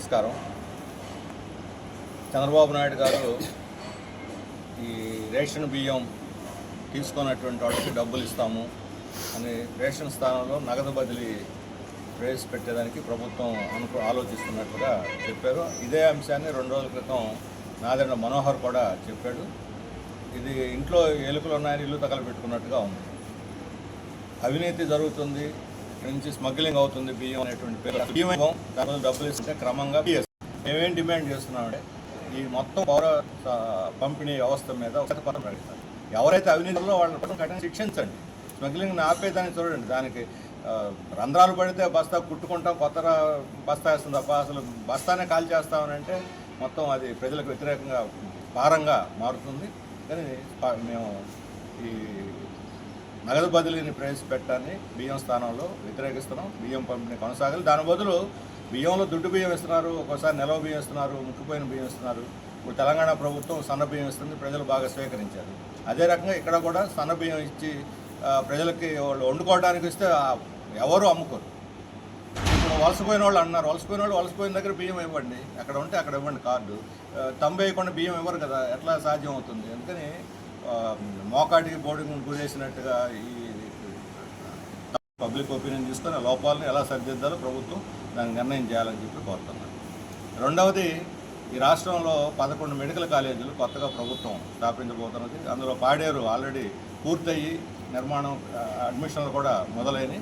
నమస్కారం. చంద్రబాబు నాయుడు గారు ఈ రేషన్ బియ్యం తీసుకున్నటువంటి వాళ్ళకి డబ్బులు ఇస్తాము అని రేషన్ స్థానంలో నగదు బదిలీ ప్రవేశపెట్టేదానికి ప్రభుత్వం అనుకు ఆలోచిస్తున్నట్టుగా చెప్పారు. ఇదే అంశాన్ని రెండు రోజుల క్రితం నాదెండ్ల మనోహర్ కూడా చెప్పాడు. ఇది ఇంట్లో ఎలుకలు ఉన్నాయని ఇల్లు తగలబెట్టుకున్నట్టుగా ఉంది. అవినీతి జరుగుతుంది. నుంచి స్మగ్లింగ్ అవుతుంది బియ్యం అనేటువంటి పేరు. బియ్యం దాని డబ్బులు ఇస్తే క్రమంగా బియ్యం. మేమేం డిమాండ్ చేస్తున్నామంటే ఈ మొత్తం పౌర పంపిణీ వ్యవస్థ మీద ఒక పథకం ప్రకటిస్తారు ఎవరైతే అవినీతిలో వాళ్ళని పక్కన కఠినంగా శిక్షించండి. స్మగ్లింగ్ ఆపేదాన్ని చూడండి. దానికి రంధ్రాలు పడితే బస్తా కుట్టుకుంటాం కొత్త బస్తా వేస్తుంది తప్ప అసలు బస్తానే కాల్ చేస్తామని అంటే మొత్తం అది ప్రజలకు వ్యతిరేకంగా భారంగా మారుతుంది. కానీ మేము ఈ నగదు బదిలీని ప్రవేశపెట్టాన్ని బియ్యం స్థానంలో వ్యతిరేకిస్తున్నాం. బియ్యం పంపిణీ కొనసాగాలి. దాని బదులు బియ్యంలో దుడ్డు బియ్యం ఇస్తున్నారు ఒక్కోసారి నిలవ బియ్యం ఇస్తున్నారు ముక్కుపోయిన బియ్యం ఇస్తున్నారు ఇప్పుడు తెలంగాణ ప్రభుత్వం సన్న బియ్యం ఇస్తుంది ప్రజలు బాగా స్వీకరించారు. అదే రకంగా ఇక్కడ కూడా సన్న బియ్యం ఇచ్చి ప్రజలకి వాళ్ళు వండుకోవడానికి ఇస్తే ఎవరు అమ్ముకోరు. ఇప్పుడు వలసపోయిన వాళ్ళు అన్నారు వలసపోయిన వాళ్ళు వలసపోయిన దగ్గర బియ్యం ఇవ్వండి. అక్కడ ఉంటే అక్కడ ఇవ్వండి కార్డు. తంబేయకుండా బియ్యం ఇవ్వరు కదా ఎట్లా సాధ్యం అవుతుంది? అందుకని మోకాటికి బోర్డింగ్ గురేసినట్టుగా ఈ పబ్లిక్ ఒపీనియన్ తీసుకొని ఆ లోపాలను ఎలా సరిదిద్దాలో ప్రభుత్వం దాన్ని నిర్ణయం చేయాలని చెప్పి కోరుతున్నాను. రెండవది ఈ రాష్ట్రంలో పదకొండు మెడికల్ కాలేజీలు కొత్తగా ప్రభుత్వం స్థాపించబోతున్నది. అందులో పాడేరు ఆల్రెడీ పూర్తయ్యి నిర్మాణం అడ్మిషన్లు కూడా మొదలైనవి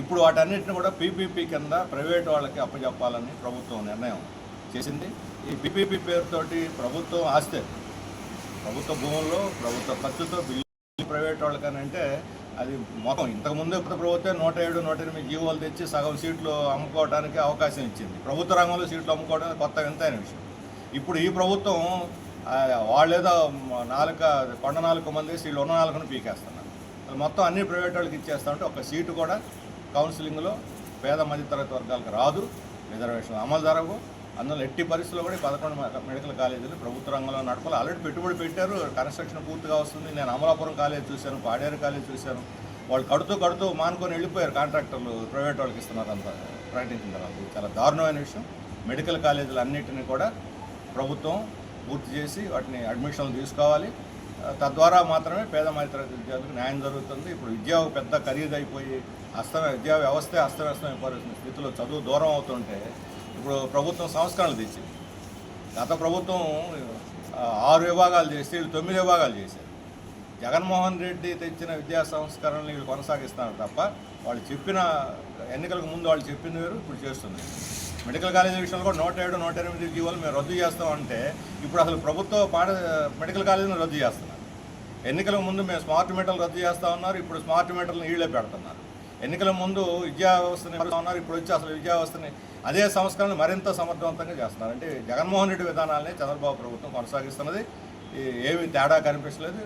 ఇప్పుడు వాటన్నిటిని కూడా పీపీపీ కింద ప్రైవేట్ వాళ్ళకి అప్పచెప్పాలని ప్రభుత్వం నిర్ణయం చేసింది. ఈ పీపీపీ పేరుతోటి ప్రభుత్వం ఆస్తే ప్రభుత్వ భూముల్లో ప్రభుత్వ ఖర్చుతో బిల్లు ప్రైవేట్ వాళ్ళకనంటే అది మొత్తం ఇంతకుముందు ఇప్పుడు ప్రభుత్వం నూట ఏడు నూట ఎనిమిది జీవోలు తెచ్చి సగం సీట్లు అమ్ముకోవడానికి అవకాశం ఇచ్చింది. ప్రభుత్వ రంగంలో సీట్లు అమ్ముకోవడానికి కొత్త వింతైన విషయం. ఇప్పుడు ఈ ప్రభుత్వం వాళ్ళేదో నాలుక కొండ నాలుగు మంది వీళ్ళు ఉన్న నాలుగును పీకేస్తున్నారు. మొత్తం అన్ని ప్రైవేట్ వాళ్ళకి ఇచ్చేస్తా ఉంటే ఒక సీటు కూడా కౌన్సిలింగ్లో పేద మధ్యతరగతి వర్గాలకు రాదు. రిజర్వేషన్ అమలు జరగవు. అందులో ఎట్టి పరిస్థితుల్లో కూడా పదకొండు మెడికల్ కాలేజీలు ప్రభుత్వ రంగంలో నడపాలి. ఆల్రెడీ పెట్టుబడి పెట్టారు కన్స్ట్రక్షన్ పూర్తిగా వస్తుంది. నేను అమలాపురం కాలేజ్ చూశాను పాడేరు కాలేజ్ చూశాను. వాళ్ళు కడుతూ కడుతూ మానుకొని వెళ్ళిపోయారు కాంట్రాక్టర్లు ప్రైవేట్ వాళ్ళకి ఇస్తున్నారు అంత ప్రకటించిన తర్వాత. చాలా దారుణమైన విషయం. మెడికల్ కాలేజీలు అన్నింటినీ కూడా ప్రభుత్వం పూర్తి చేసి వాటిని అడ్మిషన్లు తీసుకోవాలి. తద్వారా మాత్రమే పేద మధ్యతరగతి విద్యార్థులకు న్యాయం జరుగుతుంది. ఇప్పుడు విద్య ఒక పెద్ద ఖరీదైపోయి అస్తమ విద్యా వ్యవస్థే అస్తవ్యస్తం అయిపోతున్న స్థితిలో చదువు దూరం అవుతుంటే ఇప్పుడు ప్రభుత్వం సంస్కరణలు తెచ్చింది. గత ప్రభుత్వం ఆరు విభాగాలు చేసి వీళ్ళు తొమ్మిది విభాగాలు చేశారు. జగన్మోహన్ రెడ్డి తెచ్చిన విద్యా సంస్కరణలు వీళ్ళు కొనసాగిస్తున్నారు తప్ప వాళ్ళు చెప్పిన ఎన్నికలకు ముందు వాళ్ళు చెప్పింది వేరు ఇప్పుడు చేస్తుంది మెడికల్ కాలేజీ విషయంలో కూడా నూట ఏడు నూట ఎనిమిది జీవోలు మేము రద్దు చేస్తామంటే ఇప్పుడు అసలు ప్రభుత్వ పాఠ మెడికల్ కాలేజీని రద్దు చేస్తున్నారు. ఎన్నికలకు ముందు మేము స్మార్ట్ మీటర్లు రద్దు చేస్తా ఉన్నారు ఇప్పుడు స్మార్ట్ మీటర్లను ఈళ్ళే పెడుతున్నారు. ఎన్నికల ముందు విద్యా వ్యవస్థని ఉన్నారు ఇప్పుడు వచ్చి అసలు విద్యా వ్యవస్థని అదే సంస్కరణ మరింత సమర్థవంతంగా చేస్తున్నారు. అంటే జగన్మోహన్ రెడ్డి విధానాలనే చంద్రబాబు ప్రభుత్వం కొనసాగిస్తున్నది. ఏమి తేడా కనిపించలేదు.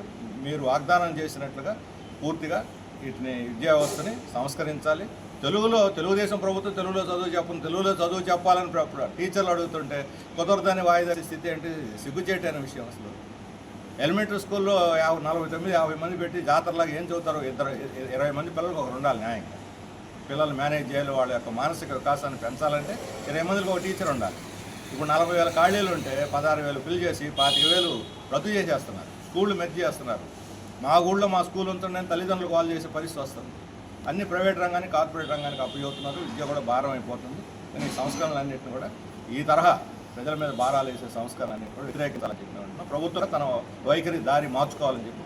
మీరు వాగ్దానం చేసినట్లుగా పూర్తిగా వీటిని విద్యా వ్యవస్థని సంస్కరించాలి. తెలుగులో తెలుగుదేశం ప్రభుత్వం తెలుగులో చదువు చెప్పను తెలుగులో చదువు చెప్పాలని టీచర్లు అడుగుతుంటే కుదరదని వాయిదా స్థితి ఏంటి? సిగ్గుచేటైన విషయం అసలు. ఎలిమెంటరీ స్కూల్లో యాభై నలభై తొమ్మిది యాభై మంది పెట్టి జాతరలాగా ఏం చదువుతారో ఇద్దరు ఇరవై మంది పిల్లలకు ఒకరు ఉండాలి న్యాయంగా. పిల్లలు మేనేజ్ చేయాలి వాళ్ళ యొక్క మానసిక వికాసాన్ని పెంచాలంటే ఇరవై మందికి ఒక టీచర్ ఉండాలి. ఇప్పుడు నలభై వేల ఖాళీలు ఉంటే పదహారు వేలు ఫిల్ చేసి పాతిక వేలు రద్దు చేసేస్తున్నారు. స్కూళ్ళు మెచ్చి చేస్తున్నారు. మా ఊళ్ళో మా స్కూల్ ఉంటుందని తల్లిదండ్రులు కాల్ చేసే పరిస్థితి వస్తుంది. అన్ని ప్రైవేట్ రంగానికి కార్పొరేట్ రంగానికి అప్పచెబుతున్నారు విద్య కూడా భారం అయిపోతుంది. కానీ ఈ సంస్కరణలన్నింటిని కూడా ఈ తరహా ప్రజల మీద భారాలు వేసే సంస్కారాన్ని కూడా వ్యతిరేకించాలని చెప్పిన ప్రభుత్వం తన వైఖరి దారి మార్చుకోవాలని చెప్పి